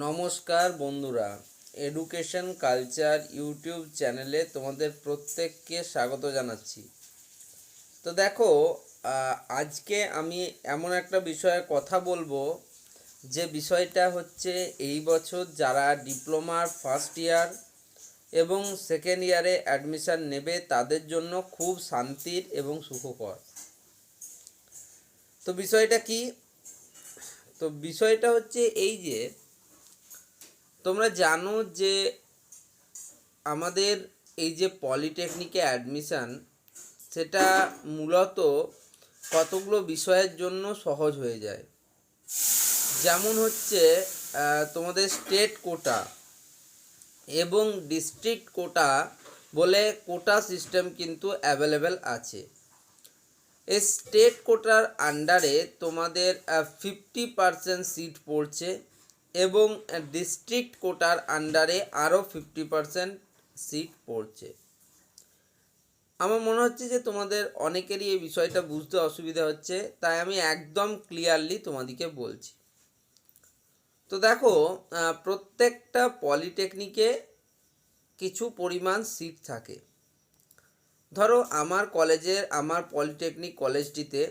নমস্কার বন্ধুরা education culture YouTube চ্যানেলে তোমাদের প্রত্যেককে স্বাগত জানাচ্ছি। তো দেখো আজকে আমি এমন একটা বিষয়ে কথা বলব, যে বিষয়টা হচ্ছে এই বছর যারা ডিপ্লোমার ফার্স্ট ইয়ার এবং সেকেন্ড ইয়ারে অ্যাডমিশন নেবে, তাদের জন্য খুব শান্তির এবং সুখকর। তো বিষয়টা কি? তো বিষয়টা হচ্ছে এই যে তোমরা জানো যে আমাদের এই যে পলিটেকনিকে অ্যাডমিশান, সেটা মূলত কতগুলো বিষয়ের জন্য সহজ হয়ে যায়। যেমন হচ্ছে তোমাদের স্টেট কোটা এবং ডিস্ট্রিক্ট কোটা বলে কোটা সিস্টেম কিন্তু অ্যাভেলেবেল আছে। এই স্টেট কোটার আন্ডারে তোমাদের ফিফটি পারসেন্ট সিট পড়ছে। এবং ডিস্ট্রিক্ট কোটার আন্ডারে আরও ফিফটি পারসেন্ট সিট পড়ছে। আমার মনে হচ্ছে যে তোমাদের অনেকেরই এই বিষয়টা বুঝতে অসুবিধা হচ্ছে, তাই আমি একদম ক্লিয়ারলি তোমাদেরকে বলছি। তো দেখো প্রত্যেকটা পলিটেকনিকে কিছু পরিমাণ সিট থাকে। ধরো, আমার কলেজের, আমার পলিটেকনিক কলেজটিতে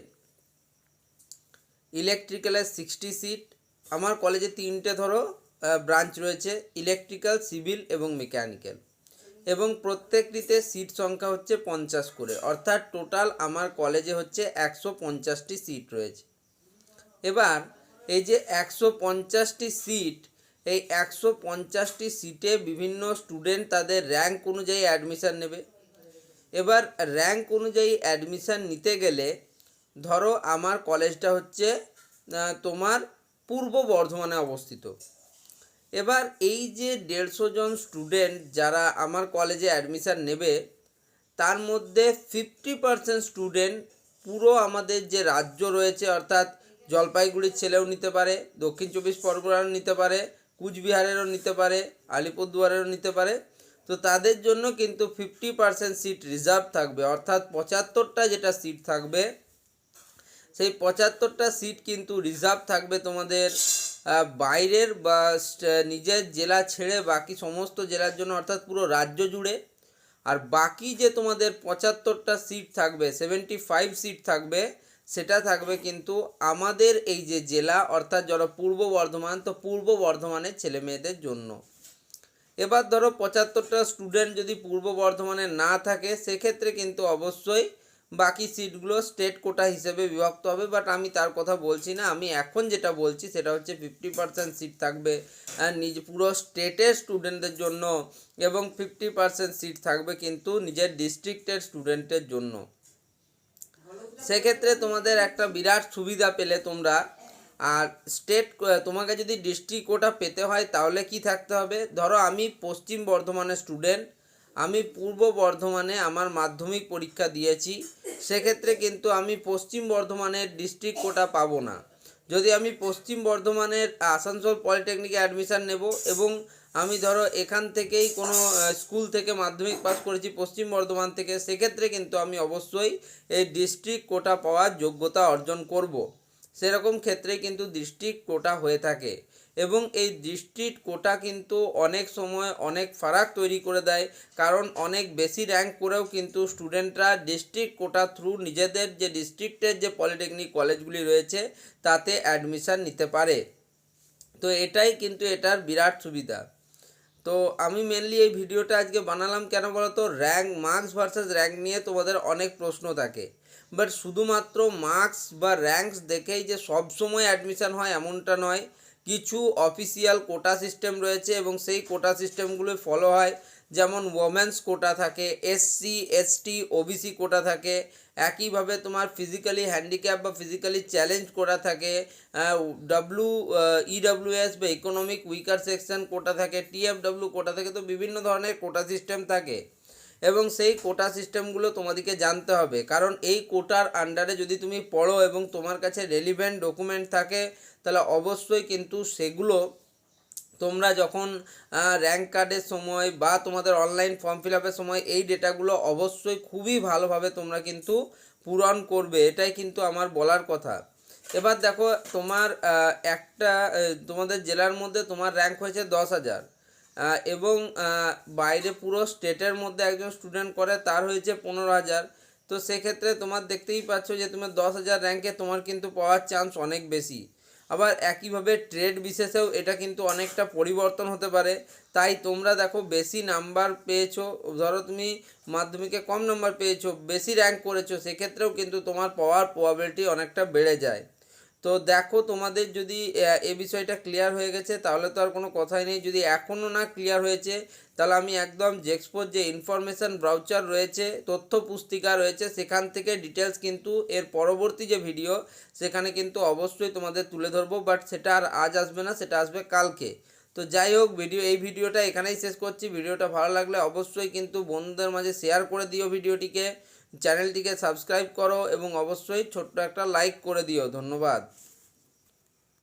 ইলেকট্রিক্যালের সিক্সটি সিট আমার কলেজে তিনটে ধরো ব্রাঞ্চ রয়েছে ইলেকট্রিক্যাল সিভিল এবং মেকানিক্যাল এবং প্রত্যেকটিতে সিট সংখ্যা হচ্ছে পঞ্চাশ করে, অর্থাৎ টোটাল আমার কলেজে হচ্ছে একশো পঞ্চাশটি সিট রয়েছে। এবার, এই যে একশো পঞ্চাশটি সিট এই একশো পঞ্চাশটি সিটে বিভিন্ন স্টুডেন্ট তাদের র্যাঙ্ক অনুযায়ী অ্যাডমিশান নেবে। এবার র্যাঙ্ক অনুযায়ী অ্যাডমিশান নিতে গেলে, ধরো আমার কলেজটা হচ্ছে তোমার পূর্ব বর্ধমানে অবস্থিত। এবার এই যে দেড়শো জন স্টুডেন্ট যারা আমার কলেজে অ্যাডমিশান নেবে, তার মধ্যে ফিফটি পার্সেন্ট স্টুডেন্ট পুরো আমাদের যে রাজ্য রয়েছে, অর্থাৎ জলপাইগুড়ির ছেলেও নিতে পারে, দক্ষিণ চব্বিশ পরগনারও নিতে পারে, কুচবিহারেরও নিতে পারে, আলিপুরদুয়ারেরও নিতে পারে। তো তাদের জন্য কিন্তু ফিফটি পার্সেন্ট সিট রিজার্ভ থাকবে, অর্থাৎ পঁচাত্তরটা যেটা সিট থাকবে সেই পঁচাত্তরটা সিট কিন্তু রিজার্ভ থাকবে তোমাদের বাইরের বা নিজের জেলা ছেড়ে বাকি সমস্ত জেলার জন্য, অর্থাৎ পুরো রাজ্য জুড়ে। আর বাকি যে তোমাদের পঁচাত্তরটা সিট থাকবে সেভেন্টি ফাইভ সিট থাকবে, সেটা থাকবে কিন্তু আমাদের এই যে জেলা, অর্থাৎ যারা পূর্ব বর্ধমান, তো পূর্ব বর্ধমানের ছেলে মেয়েদের জন্য। এবার ধরো পঁচাত্তরটা স্টুডেন্ট যদি পূর্ব বর্ধমানে না থাকে, সেক্ষেত্রে কিন্তু অবশ্যই বাকি সিটগুলো স্টেট কোটা হিসেবে বিভক্ত হবে বাট আমি তার কথা বলছি না। আমি এখন যেটা বলছি সেটা হচ্ছে ফিফটি পার্সেন্ট সিট থাকবে নিজ পুরো স্টেটের স্টুডেন্টদের জন্য এবং ফিফটি পার্সেন্ট সিট থাকবে কিন্তু নিজের ডিস্ট্রিক্টের স্টুডেন্টের জন্য। সেক্ষেত্রে তোমাদের একটা বিরাট সুবিধা পেলে তোমরা। আর স্টেট তোমাকে যদি ডিস্ট্রিক্ট কোটা পেতে হয় তাহলে কি থাকতে হবে? ধরো আমি পশ্চিম বর্ধমানের স্টুডেন্ট আমি পূর্ব বর্ধমানে আমার মাধ্যমিক পরীক্ষা দিয়েছি সেক্ষেত্রে কিন্তু আমি পশ্চিম বর্ধমানের ডিস্ট্রিক্ট কোটা পাবো না যদি আমি পশ্চিম বর্ধমানের আসানসোল পলিটেকনিকে অ্যাডমিশান নেব এবং আমি ধরো এখান থেকেই কোনো স্কুল থেকে মাধ্যমিক পাস করেছি পশ্চিম বর্ধমান থেকে, সেক্ষেত্রে কিন্তু আমি অবশ্যই এই ডিস্ট্রিক্ট কোটা পাওয়ার যোগ্যতা অর্জন করব। সেরকম ক্ষেত্রে কিন্তু ডিস্ট্রিক্ট কোটা হয়ে থাকে এবং এই ডিস্ট্রিক্ট কোটা কিন্তু অনেক সময় অনেক ফারাক তৈরি করে দেয়, কারণ অনেক বেশি র্যাঙ্ক করেও কিন্তু স্টুডেন্টরা ডিস্ট্রিক্ট কোটা থ্রু নিজেদের যে ডিস্ট্রিক্টের যে পলিটেকনিক কলেজগুলি রয়েছে, তাতে অ্যাডমিশান নিতে পারে। তো এটাই কিন্তু এটার বিরাট সুবিধা। তো আমি মেনলি এই ভিডিওটা আজকে বানালাম কেন বলো তো র্যাঙ্ক মার্কস ভার্সেস র্যাঙ্ক নিয়ে তোমাদের অনেক প্রশ্ন থাকে। বাট শুধুমাত্র মার্কস বা র্যাঙ্কস দেখেই যে সবসময় অ্যাডমিশান অ্যাডমিশন হয় এমনটা নয়। কিছু অফিসিয়াল কোটা সিস্টেম রয়েছে এবং সেই কোটা সিস্টেমগুলো ফলো হয়। যেমন ওমেন্স কোটা থাকে এসসি এসটি ওবিসি কোটা থাকে। একইভাবে তোমার ফিজিক্যালি হ্যান্ডিক্যাপ বা ফিজিক্যালি চ্যালেঞ্জ কোটা থাকে। ডাব্লু ইডাব্লিউএস বা ইকোনমিক উইকার সেকশন কোটা থাকে। টিএফডাব্লিউ কোটা থাকে। তো বিভিন্ন ধরনের কোটা সিস্টেম থাকে। এবং সেই কোটা সিস্টেমগুলো তোমাদেরকে জানতে হবে। কারণ এই কোটার আন্ডারে যদি তুমি পড়ো এবং তোমার কাছে রেলিভেন্ট ডকুমেন্ট থাকে, তাহলে অবশ্যই কিন্তু সেগুলো তোমরা যখন র্যাঙ্ক কার্ডের সময় বা তোমাদের অনলাইন ফর্ম ফিল আপের সময় এই ডেটাগুলো অবশ্যই খুবই ভালোভাবে তোমরা কিন্তু পূরণ করবে। এটাই কিন্তু আমার বলার কথা। এবার দেখো তোমার একটা তোমাদের জেলার মধ্যে তোমার র্যাঙ্ক হয়েছে দশ হাজার। এবং বাইরে পুরো স্টেটের মধ্যে একজন স্টুডেন্ট করে, তার হয়েছে পনেরো হাজার। তো সেক্ষেত্রে তোমার দেখতেই পাচ্ছ যে তোমার দশ হাজার র্যাঙ্কে তোমার কিন্তু পাওয়ার চান্স অনেক বেশি। আবার একইভাবে ট্রেড বিশেষেও এটা কিন্তু অনেকটা পরিবর্তন হতে পারে। তাই তোমরা দেখো, বেশি নাম্বার পেয়েছ, ধরো তুমি মাধ্যমিকে কম নাম্বার পেয়েছ, বেশি র্যাঙ্ক করেছ, সেক্ষেত্রেও কিন্তু তোমার পাওয়ার প্রবাবিলিটি অনেকটা বেড়ে যায়। তো দেখো তোমাদের যদি, এ বিষয়টা ক্লিয়ার হয়ে গেছে, তাহলে তো আর কোনো কথাই নেই। যদি এখনও না ক্লিয়ার হয়েছে, তাহলে আমি একদম জেক্সপোর যে ইনফরমেশান ব্রাউচার রয়েছে, তথ্য পুস্তিকা রয়েছে, সেখান থেকে ডিটেলস কিন্তু এর পরবর্তী যে ভিডিও সেখানে কিন্তু অবশ্যই তোমাদের তুলে ধরবো। বাট সেটা আর আজ আসবে না, সেটা আসবে কালকে। তো যাই হোক ভিডিও এই ভিডিওটা এখানেই শেষ করছি। ভিডিওটা ভালো লাগলে অবশ্যই কিন্তু বন্ধুদের মাঝে শেয়ার করে দিও ভিডিওটিকে। চ্যানেলটিকে সাবস্ক্রাইব করো এবং অবশ্যই ছোট্ট একটা লাইক করে দিও। ধন্যবাদ।